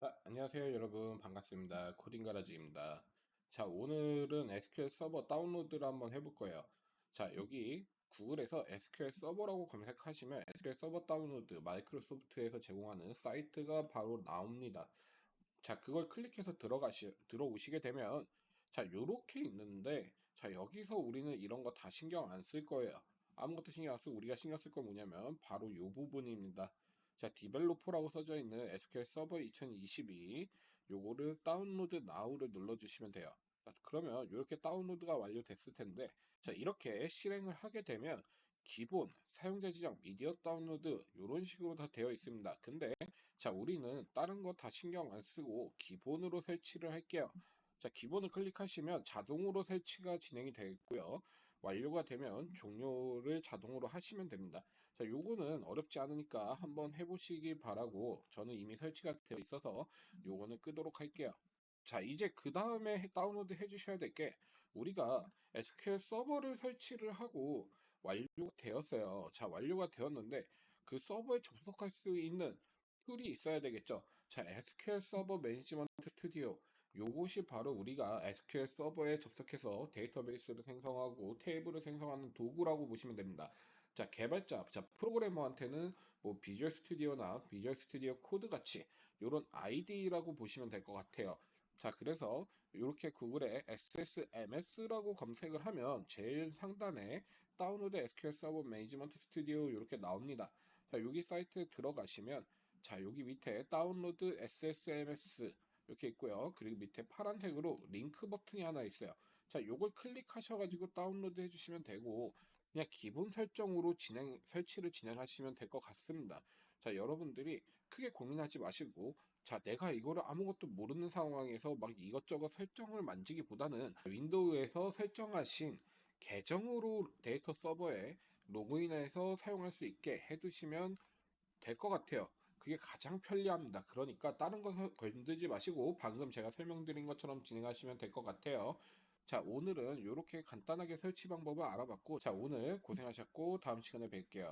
자, 안녕하세요, 여러분. 반갑습니다. 코딩 가라지입니다. 자, 오늘은 SQL 서버 다운로드를 한번 해볼 거예요. 자, 여기 구글에서 SQL 서버라고 검색하시면 SQL 서버 다운로드 마이크로소프트에서 제공하는 사이트가 바로 나옵니다. 자, 그걸 클릭해서 들어가시, 들어오시게 되면 자, 요렇게 있는데 자, 여기서 우리는 이런 거 다 신경 안 쓸 거예요. 아무것도 신경 안 쓰고 우리가 신경 쓸 건 뭐냐면 바로 요 부분입니다. 자, 디벨로퍼라고 써져 있는 SQL 서버 2022 요거를 다운로드 now를 눌러주시면 돼요. 자, 그러면 이렇게 다운로드가 완료됐을 텐데 자, 이렇게 실행을 하게 되면 기본 사용자 지정 미디어 다운로드 이런 식으로 다 되어 있습니다. 근데 자, 우리는 다른 거 다 신경 안 쓰고 기본으로 설치를 할게요. 자, 기본을 클릭하시면 자동으로 설치가 진행이 되고요. 완료가 되면 종료를 자동으로 하시면 됩니다. 자, 요거는 어렵지 않으니까 한번 해보시기 바라고 저는 이미 설치가 되어 있어서 요거는 끄도록 할게요. 자, 이제 그 다음에 다운로드 해주셔야 될 게 우리가 SQL 서버를 설치를 하고 완료가 되었어요. 자, 완료가 되었는데 그 서버에 접속할 수 있는 툴이 있어야 되겠죠. 자, SQL 서버 매니지먼트 스튜디오. 요것이 바로 우리가 SQL 서버에 접속해서 데이터베이스를 생성하고 테이블을 생성하는 도구라고 보시면 됩니다. 자, 개발자, 자, 프로그래머한테는 뭐 비주얼 스튜디오나 비주얼 스튜디오 코드 같이 이런 ID라고 보시면 될 것 같아요. 자, 그래서 이렇게 구글에 SSMS라고 검색을 하면 제일 상단에 다운로드 SQL 서버 매니지먼트 스튜디오 이렇게 나옵니다. 자, 여기 사이트 들어가시면 자, 여기 밑에 다운로드 SSMS 이렇게 있고요. 그리고 밑에 파란색으로 링크 버튼이 하나 있어요. 자, 요걸 클릭하셔가지고 다운로드 해주시면 되고, 그냥 기본 설정으로 진행, 설치를 진행하시면 될 것 같습니다. 자, 여러분들이 크게 고민하지 마시고, 자, 내가 이거를 아무것도 모르는 상황에서 막 이것저것 설정을 만지기보다는 윈도우에서 설정하신 계정으로 데이터 서버에 로그인해서 사용할 수 있게 해두시면 될 것 같아요. 그게 가장 편리합니다. 그러니까 다른 거 서- 건드지 마시고 방금 제가 설명드린 것처럼 진행하시면 될 것 같아요. 자, 오늘은 이렇게 간단하게 설치 방법을 알아봤고, 자, 오늘 고생하셨고, 다음 시간에 뵐게요.